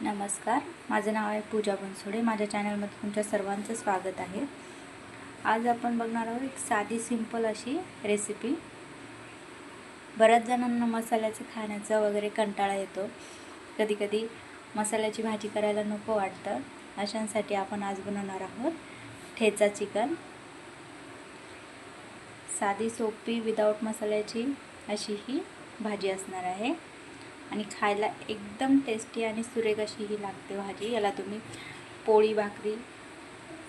नमस्कार. माझं नाव आहे पूजा बनसोडे. माझ्या चॅनलमध्ये तुमच्या सर्वांचं स्वागत आहे. आज आपण बघणार आहोत एक साधी सिंपल अशी रेसिपी बऱ्याच जणांना मसाल्याचं खाण्याचा वगैरे कंटाळा येतो. कधी कधी मसाल्याची भाजी करायला नको वाटतं. अशांसाठी आपण आज बनवणार आहोत ठेचा चिकन. साधी सोपी विदाऊट मसाल्याची अशी ही भाजी असणार आहे. आणि खायला एकदम टेस्टी आणि सुरेख अशी ही लागते भाजी. याला तुम्ही पोळी भाकरी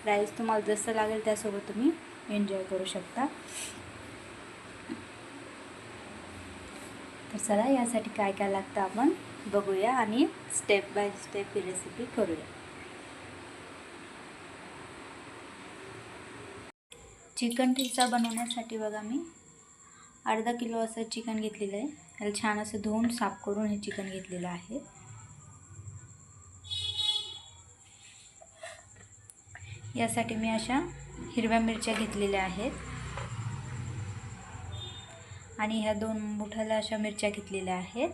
राईस तुम्हाला जसं लागेल त्यासोबत तुम्ही एन्जॉय करू शकता. तर चला यासाठी काय काय लागतं आपण बघूया आणि स्टेप बाय स्टेप ही रेसिपी करूया. चिकन ठेचा बनवण्यासाठी बघा मी. अर्धा किलो असं चिकन घेतलेलं आहे. त्याला छान असं धुवून साफ करून हे चिकन घेतलेलं आहे. यासाठी मी अशा हिरव्या मिरच्या घेतलेल्या आहेत. आणि ह्या दोन मुठाला अशा मिरच्या घेतलेल्या आहेत.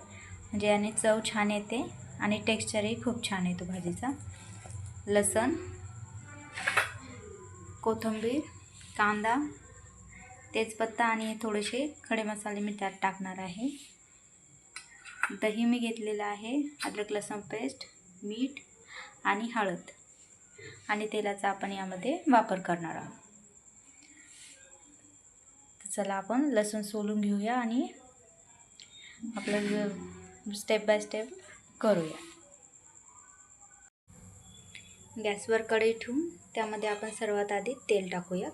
म्हणजे याने चव छान येते आणि टेक्स्चरही खूप छान येतो भाजीचा. लसण कोथिंबीर कांदा तेजपत्ता आणि थोडेसे खडे मसाले मी त्यात टाकणार आहे. दही मी घेतलेलं आहे अद्रक लसूण पेस्ट मीठ आणि हळद. आणि तेलाचा आपण यामध्ये वापर करणार आहोत. तर चला आपण लसूण सोलून घेऊया आणि आपलं स्टेप बाय स्टेप करूया. गॅसवर कढई ठेवून त्यामध्ये आपण सर्वात आधी तेल टाकूया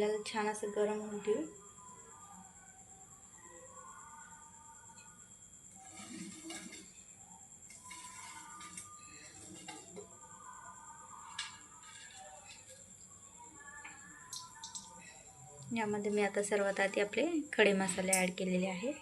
तेलाला छान असं गरम होऊन देऊ यामध्ये मी आता सर्वात आधी आपले खडे मसाले ॲड केलेले आहेत.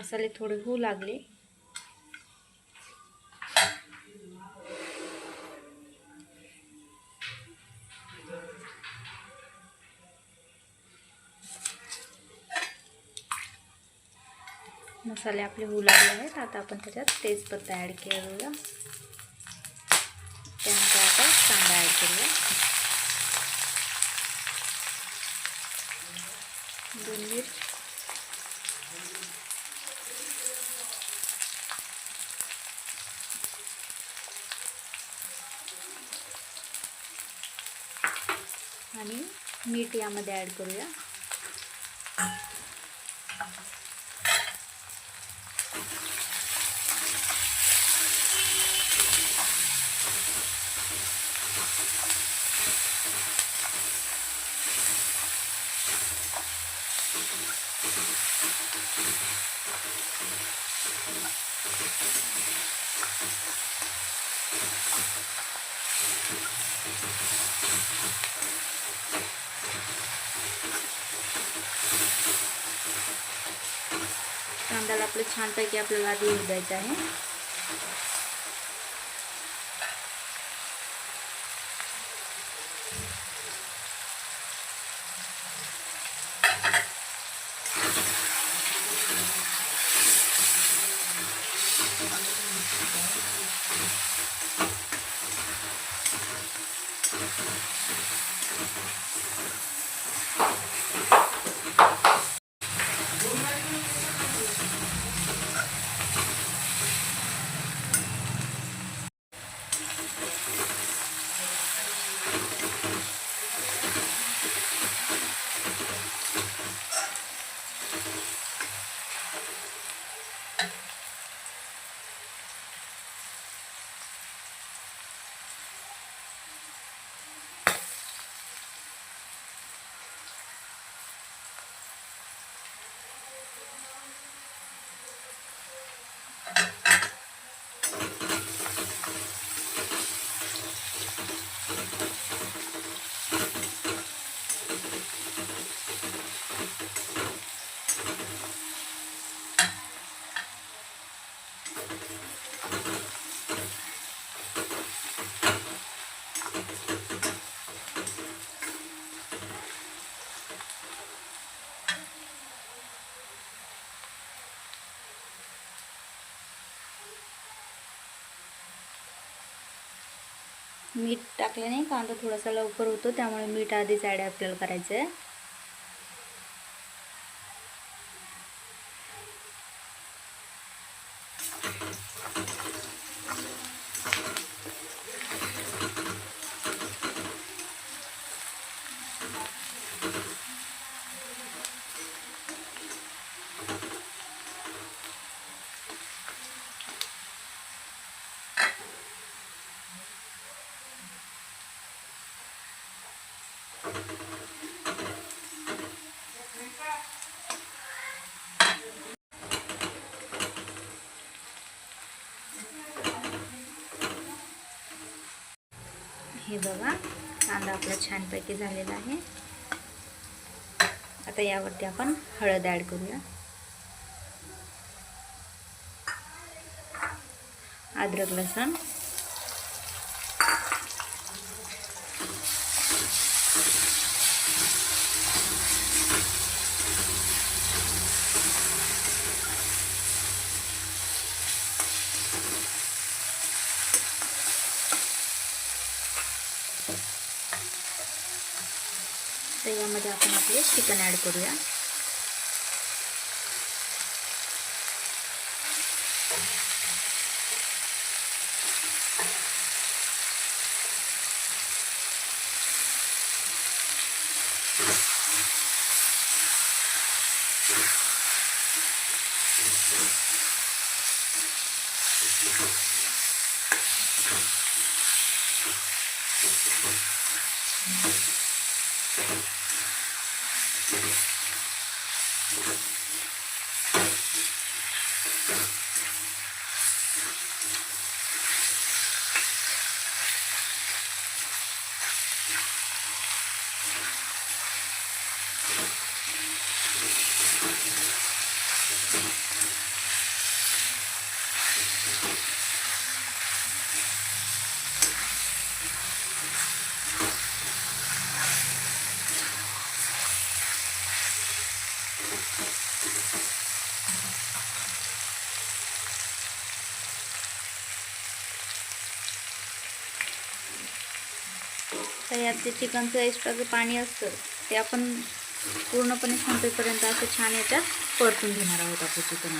मसाले थोडे होऊ लागले. मसाले होऊ लागले आहेत. आता त्याच्यात तेजपत्ता ॲड करूया. त्यानंतर आपण कांदा ॲड करूया. यामध्ये ॲड करूया कांद्याला आपलं छानपैकी आपल्याला आधी येऊ द्यायचं आहे. मीठ टाकल्याने कांदा थोडासा लवकर होतो त्यामुळे मीठ आधीच ॲड आपल्याला करायचं आहे हे बघा कांदा आपला छानपैकी झालेला आहे. आता यावरती आपण हळद ॲड करूया. अद्रक लसण तर यामध्ये आपण आपले चिकन ॲड करूया तर यात ते चिकनचं एक्स्ट्रा जे पाणी असतं ते आपण पूर्णपणे संपेपर्यंत असं छान याच्यात परतून घेणार आहोत आपलं चिकन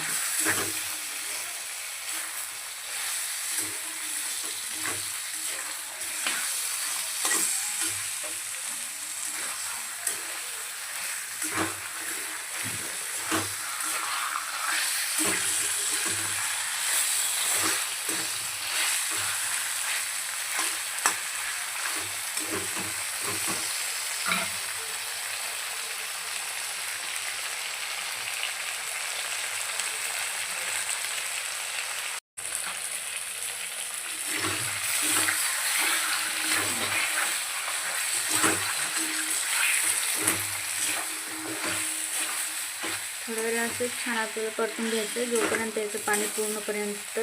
वगैरे असं छान आपल्याला परतून घ्यायचं जोपर्यंत याचं पाणी पूर्णपर्यंत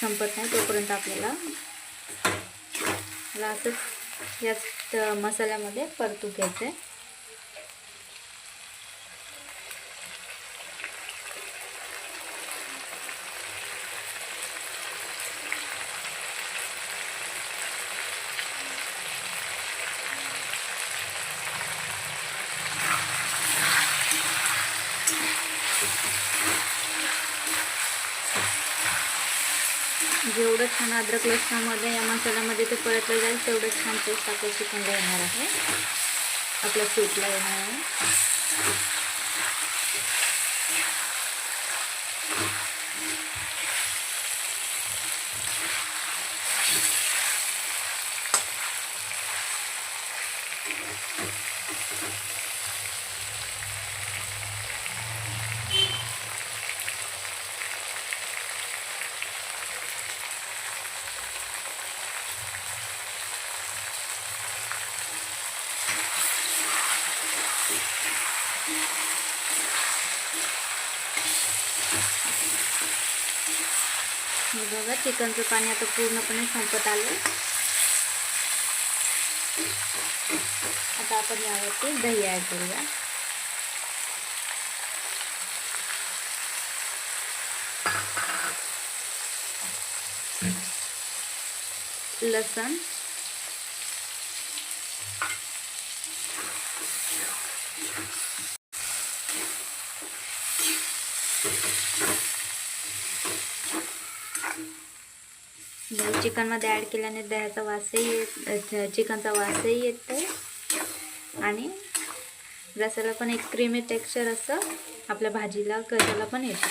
संपत नाही तोपर्यंत आपल्याला मला असंच याच मसाल्यामध्ये परतून घ्यायचं. आहे जेवढं छान अद्रक लसणामध्ये या मसाल्यामध्ये ते परतलं जाईल तेवढं छान टेस्ट आपल्या चिकनला येणार आहे. आपल्या सूपला येणार आहे हे बघा चिकनचं पाणी आता पूर्णपणे संपत आलं आता आपण यावरती दही ॲड करूया. लसण. चिकनमध्ये ॲड केल्याने दह्याचा वासही येत चिकनचा वासही येतो आणि रसाला पण एक क्रीमी टेक्स्चर असं आपल्या भाजीला कशाला पण येतं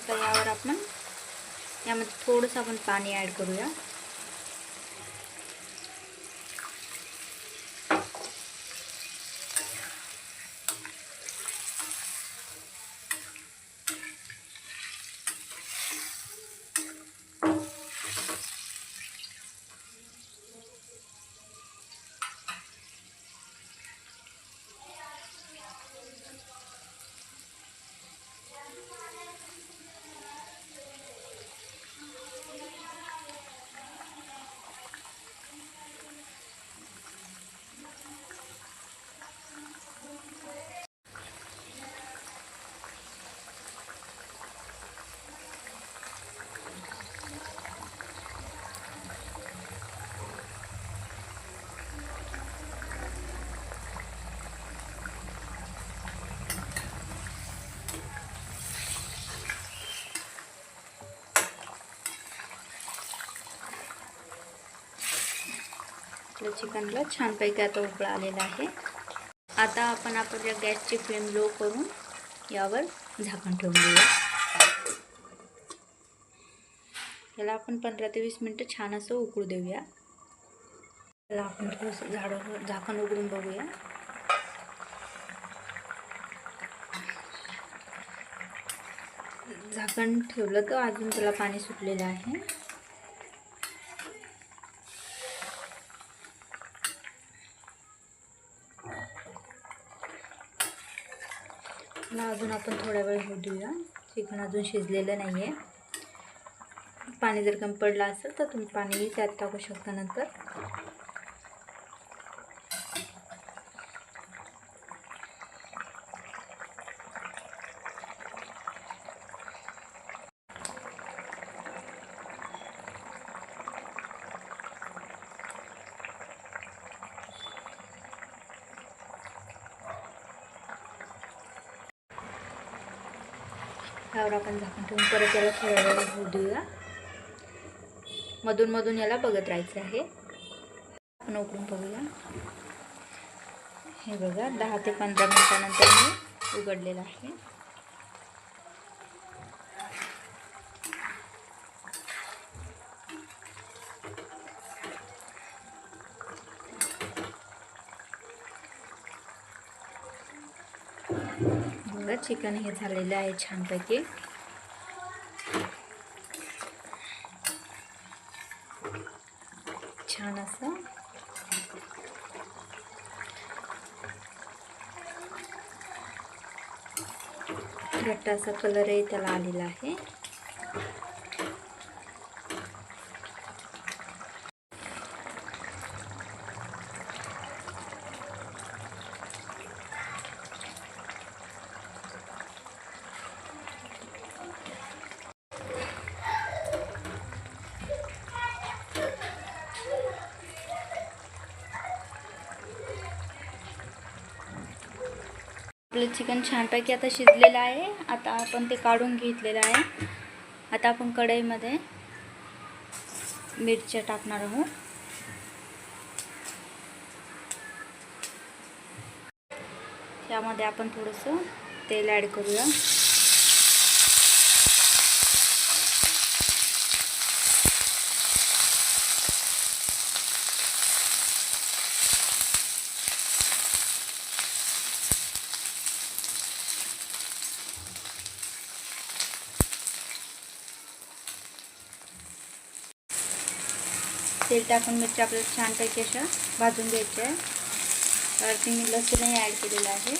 आता यावर आपण यामध्ये थोडंसं आपण पाणी ॲड करूया. आपल्या चिकनला छानपैकी आता उकळा आलेला आहे. आता आपण आपल्या गॅसची फ्लेम लो करून यावर झाकण ठेवून देऊया. याला आपण पंधरा ते वीस मिनटं छान असं उकळू देऊया. याला आपण थोडंसं झाडं झाकण उघडून बघूया. झाकण ठेवलं तर अजून त्याला पाणी सुटलेलं आहे. अजून आपण थोड्या वेळ होऊ देऊया चिकन अजून शिजलेलं नाही आहे पाणी जर कमी पडलं असेल तर तुम्ही पाणीही त्यात टाकू शकता नंतर. त्यावर आपण झाकून ठेवून परत याला थोड्या वेळ होऊ देऊया. मधून मधून याला बघत राहायचं आहे. आपण उकडून बघूया. हे बघा दहा ते पंधरा मिनटानंतर मी उघडलेलं आहे बघा चिकन हे झालेलं आहे छानपैकी. छान असं. घट्ट असा कलरही त्याला आलेला आहे. आपलं चिकन छानपैकी आता शिजलेलं आहे. आता आपण ते काढून घेतलेलं आहे. आता आपण कढईमध्ये मिरच्या टाकणार आहोत. त्यामध्ये आपण थोडंसं तेल ॲड करूया. टाकून मिरच्या आपल्याला छानपैकी अशा भाजून घ्यायच्या आहे. तर मी लसूणही ॲड केलेलं आहे.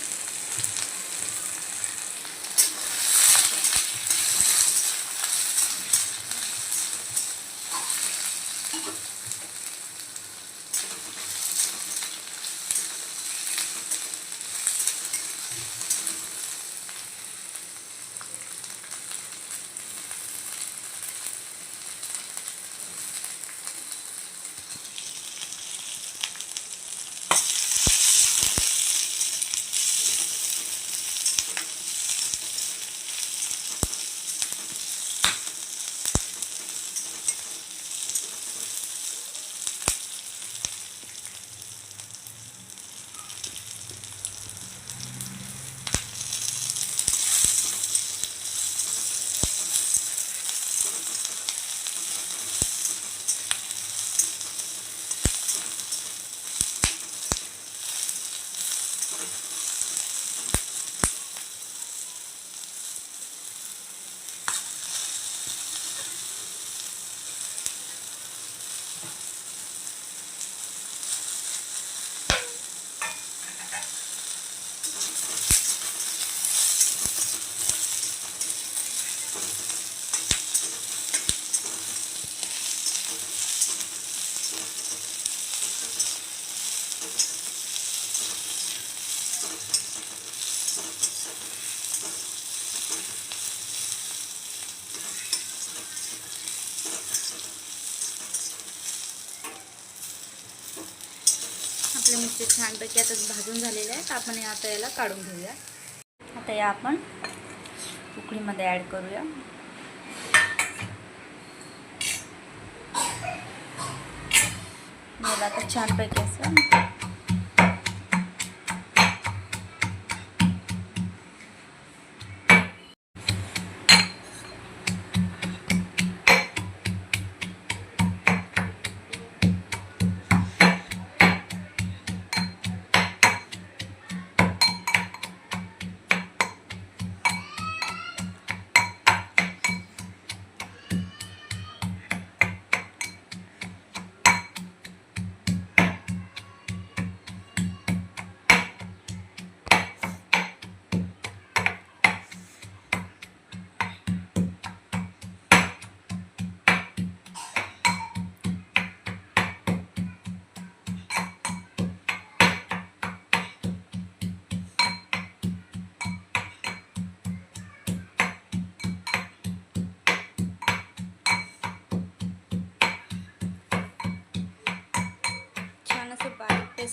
छान पैकी आता भाजून झालेले आहेत. आपण आता याला काढून घेऊया. आता या आपण उकळीमध्ये ॲड करूया. मला आता छानपैकी असं.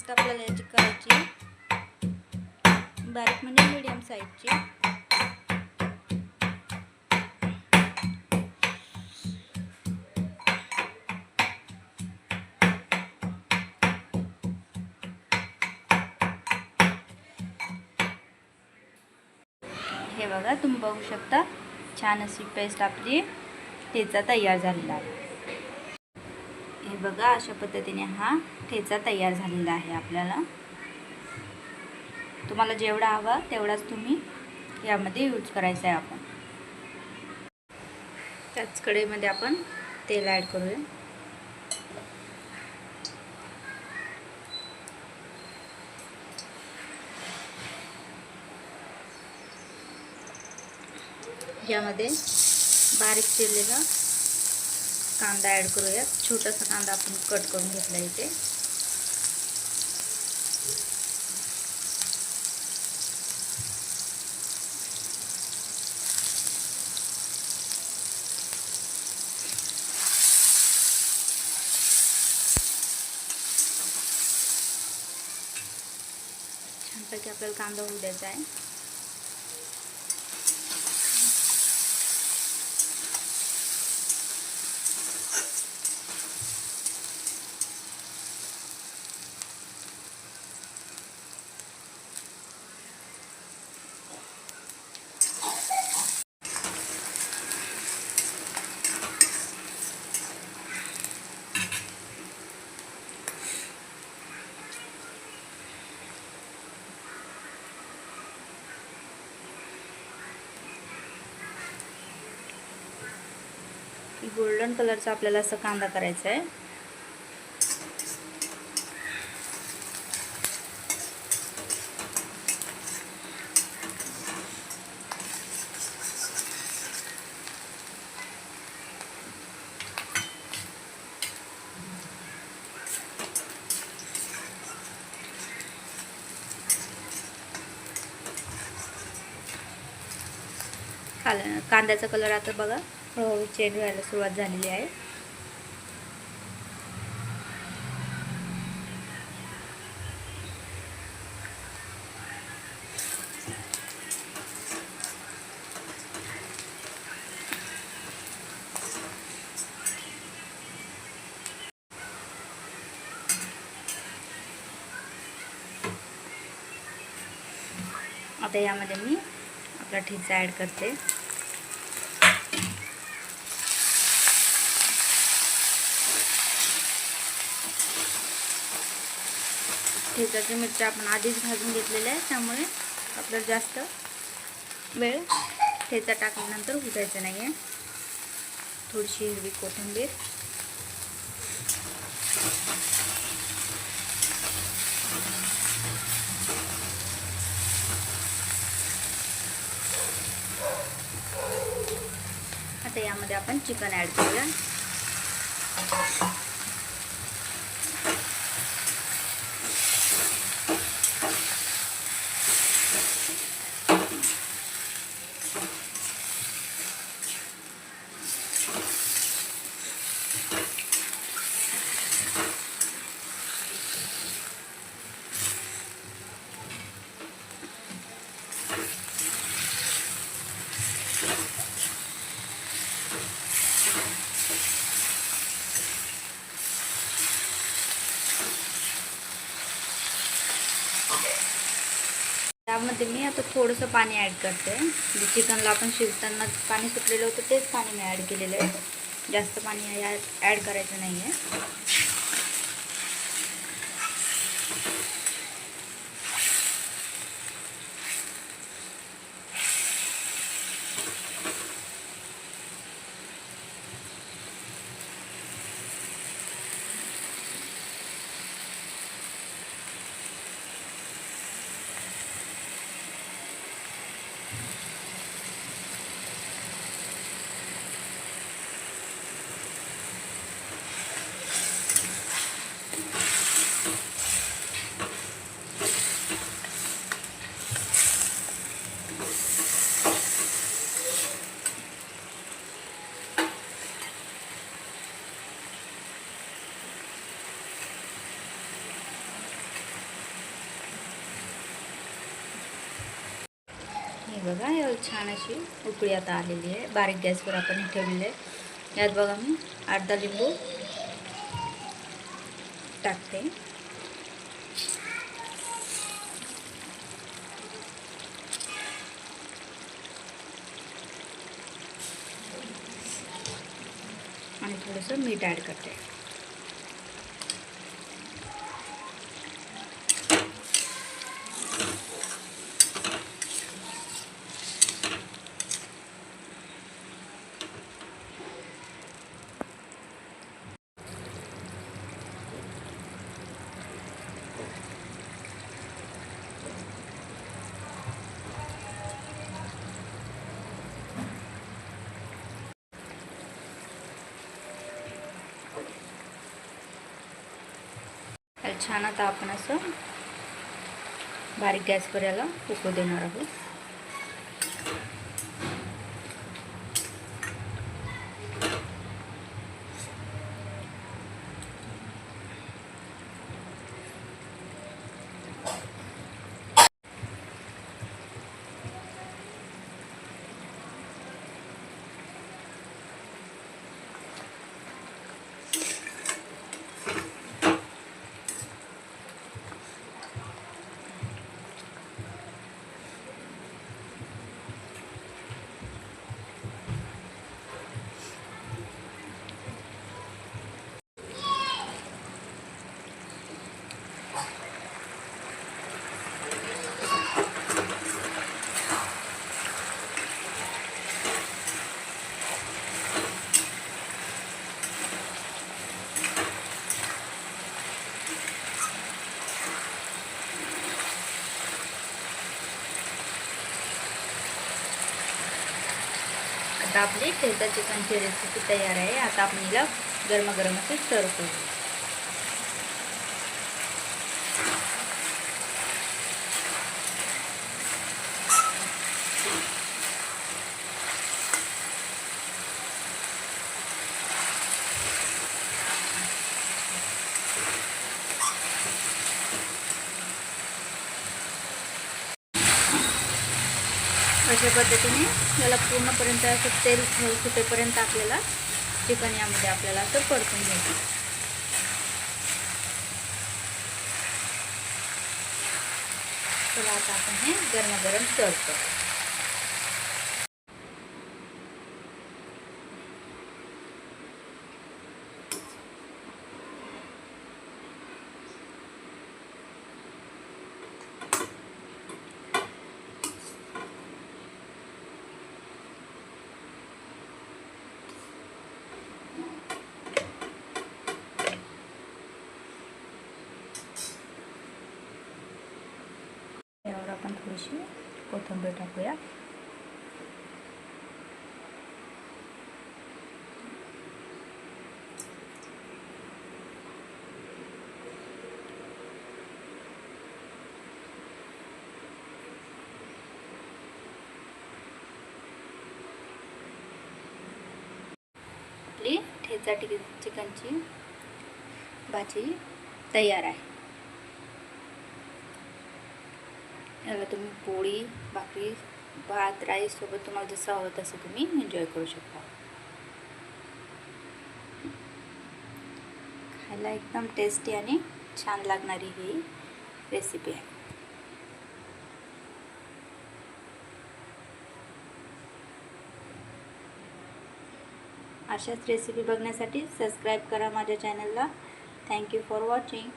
पेस्ट आपल्याला याची करायची. बारीक म्हणजे मिडियम साईजची हे बघा तुम्ही बघू शकता. छान अशी पेस्ट आपली त्याचा तयार झालेला आहे. आहे बघा अशा पद्धतीने हा ठेचा तयार झालेला आहे आपल्याला. तुम्हाला जेवढा हवा तेवढाच तुम्ही यामध्ये यूज करायचा आहे आपण. त्याच कडेमध्ये आपण तेल ॲड करूया. यामध्ये बारीक चिरलेलं कांदा ॲड करूया. छोटासा कांदा आपण कट करून घेतला इथे. छानपैकी आपल्याला कांदा कलरचा आपल्याला असं कांदा करायचा आहे. कांद्याचा कलर आता बघा. हो, हळूहळू चेंज व्हायला सुरुवात झालेली आहे. आता यामध्ये मी आपला ठेचा ॲड करते. ठेचाच्या मिरच्या आपण आधीच भाजून घेतलेल्या आहे त्यामुळे आपल्याला जास्त वेळ ठेचा टाकल्यानंतर उठायचं नाही आहे थोडीशी हिरवी कोथिंबीर. आता यामध्ये आपण चिकन ॲड करूया. यामध्ये मी आता थोडंसं पाणी ॲड करते. जे चिकनला आपण शिजताना पाणी सुटलेलं होतं तेच पाणी मी ॲड केलेलं आहे. जास्त पाणी ॲड करायचं नाही आहे हे बघा एवढी छान अशी उकळी आता आलेली आहे. बारीक गॅसवर आपण हे आहे. यात बघा मी अर्धा लिंबू टाकते आणि थोडंसं मीठ ॲड करते याला छान आता आपण असं बारीक गॅसवर याला उकळू देणार आहोत. आता आपली ठेचा चिकनची रेसिपी तयार आहे. आता आपण हिला गरमागरम असे सर्व करू अशा पद्धतीने याला पूर्णपर्यंत असं तेल सुटेपर्यंत आपल्याला चिकन यामध्ये आपल्याला असं परतून घ्यायचं. चला आता आपण हे गरमागरम सर्व करू यावर आपण थोडीशी कोथिंबीर टाकूया आपली ठेचा टिक चिकनची भाजी तयार आहे. पोळी भाकरी भात राईससोबत तुम्हाला जसं हवं तसं तुम्ही एन्जॉय करू शकता. खायला एकदम टेस्टी आणि छान लागणारी ही रेसिपी आहे. अशाच रेसिपी बघण्यासाठी सबस्क्राईब करा माझ्या चॅनलला थँक्यू फॉर वॉचिंग